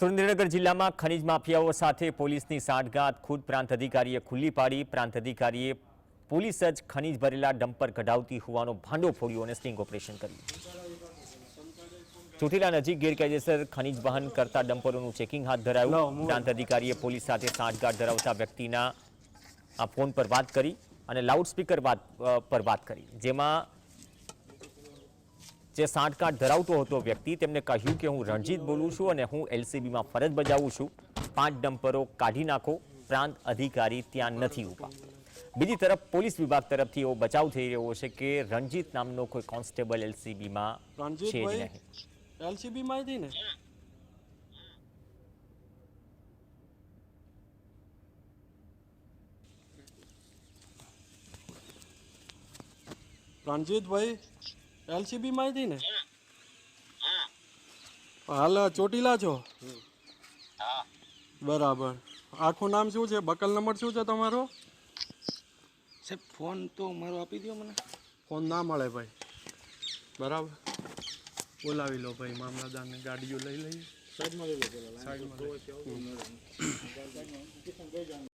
સુરેન્દ્રનગર જિલ્લામાં ખનીજ માફિયાઓ સાથે પોલીસની સાંઠગાંઠ ખુદ પ્રાંત અધિકારીએ ખુલ્લી પાડી. પ્રાંત અધિકારીએ પોલીસ જ ખનીજ ભરેલા ડમ્પર કઢાવતી હોવાનો ભાંડો ફોડ્યો અને સ્ટિંગ ઓપરેશન કર્યું. ચોટીલા નજીક ગેરકાયદેસર ખનીજ વહન કરતા ડમ્પરોનું ચેકિંગ હાથ ધરાયું. પ્રાંત અધિકારીએ પોલીસ સાથે સાંઠગાંઠ ધરાવતા વ્યક્તિના આ ફોન પર વાત કરી અને લાઉડસ્પીકર વાત પર વાત કરી જેમાં જે સાંઠગાંઠ ધરાવતો હતો વ્યક્તિ તેમને કહ્યું કે હું રણજીત બોલું છું અને હું એલસીબીમાં ફરજ બજાવું છું. પાંચ ડમ્પરો કાઢી નાખો પ્રાંત અધિકારી ત્યાં નથી ઊભા. બીજી તરફ પોલીસ વિભાગ તરફથી એવો બચાવ થઈ રહ્યો છે કે રણજીત નામનો કોઈ કોન્સ્ટેબલ એલસીબીમાં છે જ નહીં. એલસીબી માં હતી ને? રણજીતભાઈ એલસીબી માં હતી ને? હાલ ચોટીલા છો? બરાબર. આખું નામ શું છે? બકલ નંબર શું છે તમારો? સાહેબ ફોન તો મારો આપી દો મને. ફોન ના મળે ભાઈ. બરાબર. બોલાવી લો ભાઈ મામલાદારને ગાડીઓ લઈ લઈએ. સાઈડમાં લઈ લો સાઈડમાં.